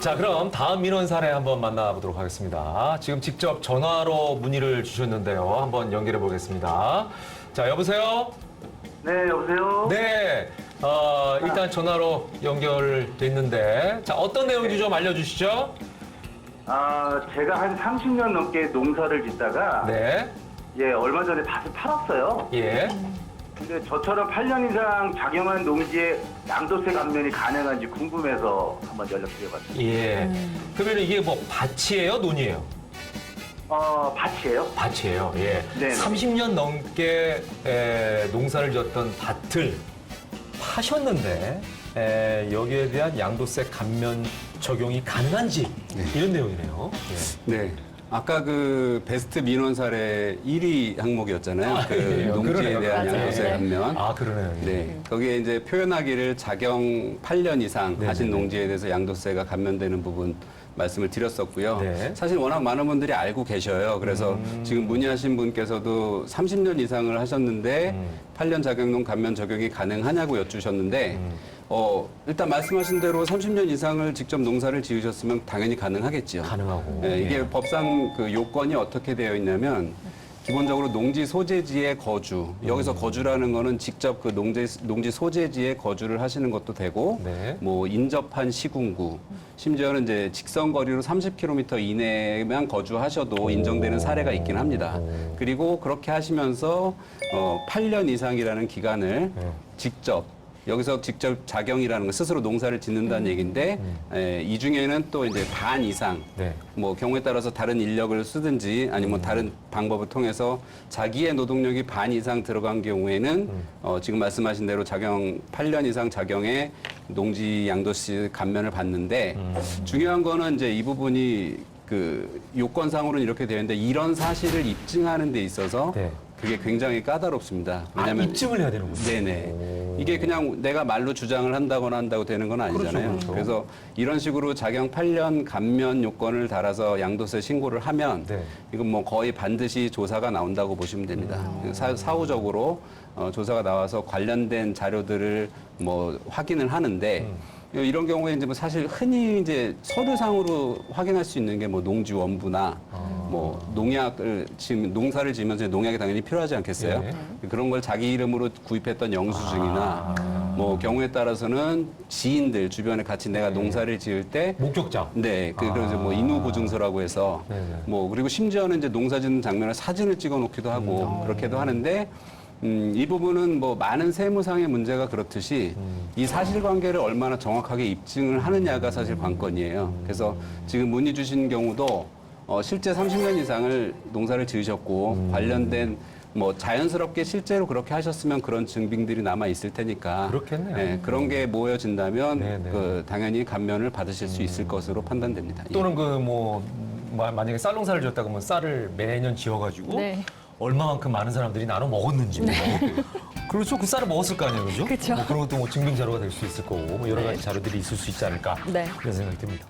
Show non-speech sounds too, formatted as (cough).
자, 그럼 다음 민원 사례 한번 만나보도록 하겠습니다. 지금 직접 전화로 문의를 주셨는데요. 한번 연결해 보겠습니다. 자, 여보세요? 네, 여보세요? 네. 어, 일단 전화로 연결됐는데, 자, 어떤 내용인지 좀 알려주시죠? 아, 제가 한 30년 넘게 농사를 짓다가, 네. 예, 얼마 전에 밭을 팔았어요. 예. 근데 저처럼 8년 이상 작용한 농지에 양도세 감면이 가능한지 궁금해서 한번 연락드려봤습니다. 예. 그러면 이게 뭐 밭이에요? 논이에요? 어, 밭이에요? 밭이에요. 예. 네네. 30년 넘게 에, 농사를 지었던 밭을 파셨는데 에, 여기에 대한 양도세 감면 적용이 가능한지 이런 내용이네요. 예. 네. 아까 그 베스트 민원 사례 1위 항목이었잖아요. 아, 그 예, 농지에 그러네요. 대한 맞아요. 양도세 네. 감면. 아 그러네요. 예. 네. 거기에 이제 표현하기를 자경 8년 이상 네네네. 하신 농지에 대해서 양도세가 감면되는 부분 말씀을 드렸었고요. 네. 음. 사실 워낙 많은 분들이 알고 계셔요. 그래서 지금 문의하신 분께서도 30년 이상을 하셨는데 음. 8년 자격농 감면 적용이 가능하냐고 여쭈셨는데 음. 어, 일단 말씀하신 대로 30년 이상을 직접 농사를 지으셨으면 당연히 가능하겠죠. 가능하고. 네, 이게 예. 법상 그 요건이 어떻게 되어 있냐면 기본적으로 농지 소재지에 거주 여기서 거주라는 거는 직접 그 농지 농지 소재지에 거주를 하시는 것도 되고 네. 뭐 인접한 시군구 심지어는 이제 직선 거리로 30km 이내만 거주하셔도 인정되는 사례가 있긴 합니다. 그리고 그렇게 하시면서 어 8년 이상이라는 기간을 네. 직접 여기서 직접 자경이라는 거 스스로 농사를 짓는다는 얘기인데 에, 이 중에는 또 이제 반 이상 네. 뭐 경우에 따라서 다른 인력을 쓰든지 아니면 다른 방법을 통해서 자기의 노동력이 반 이상 들어간 경우에는 어, 지금 말씀하신 대로 자경 8년 이상 자경에 농지 양도세 감면을 받는데 중요한 거는 이제 이 부분이 그 요건상으로는 이렇게 되어 있는데 이런 사실을 입증하는 데 있어서 네. 그게 굉장히 까다롭습니다. 아, 입증을 해야 되는군요. 네네. 이게 그냥 내가 말로 주장을 한다거나 한다고 되는 건 아니잖아요. 그렇죠, 그렇죠. 그래서 이런 식으로 자경 8년 감면 요건을 달아서 양도세 신고를 하면 네. 이건 뭐 거의 반드시 조사가 나온다고 보시면 됩니다. 음. 사, 사후적으로 어, 조사가 나와서 관련된 자료들을 뭐 확인을 하는데 음. 이런 경우에 이제 뭐 사실 흔히 이제 서류상으로 확인할 수 있는 게 뭐 농지 원부나 아. 뭐 농약을 지금 농사를 지으면서 농약이 당연히 필요하지 않겠어요? 예. 그런 걸 자기 이름으로 구입했던 영수증이나 아. 뭐 경우에 따라서는 지인들 주변에 같이 내가 농사를 지을 때 목격자. 네, 그, 그래서 뭐 아. 인후 보증서라고 해서 네네. 뭐 그리고 심지어는 이제 농사 짓는 장면을 사진을 찍어 놓기도 하고 그렇게도 하는데 음, 이 부분은 뭐 많은 세무상의 문제가 그렇듯이 이 사실관계를 얼마나 정확하게 입증을 하느냐가 사실 관건이에요. 그래서 지금 문의 주신 경우도 어, 실제 30년 이상을 농사를 지으셨고 관련된 뭐 자연스럽게 실제로 그렇게 하셨으면 그런 증빙들이 남아 있을 테니까 그렇겠네요. 네, 그런 게 모여진다면 네 네. 그 당연히 감면을 받으실 수 있을 것으로 판단됩니다. 예. 또는 그 뭐 만약에 쌀 농사를 지었다 그러면 쌀을 매년 지어가지고 네. 얼마만큼 많은 사람들이 나눠 먹었는지 뭐. (laughs) 그렇죠. 그 쌀을 먹었을 거 아니에요, 그죠? 그쵸. 뭐 그런 것도 뭐 증빙 자료가 될 수 있을 거고 뭐 여러 가지 네. 자료들이 있을 수 있지 않을까 네. 그런 생각이 듭니다.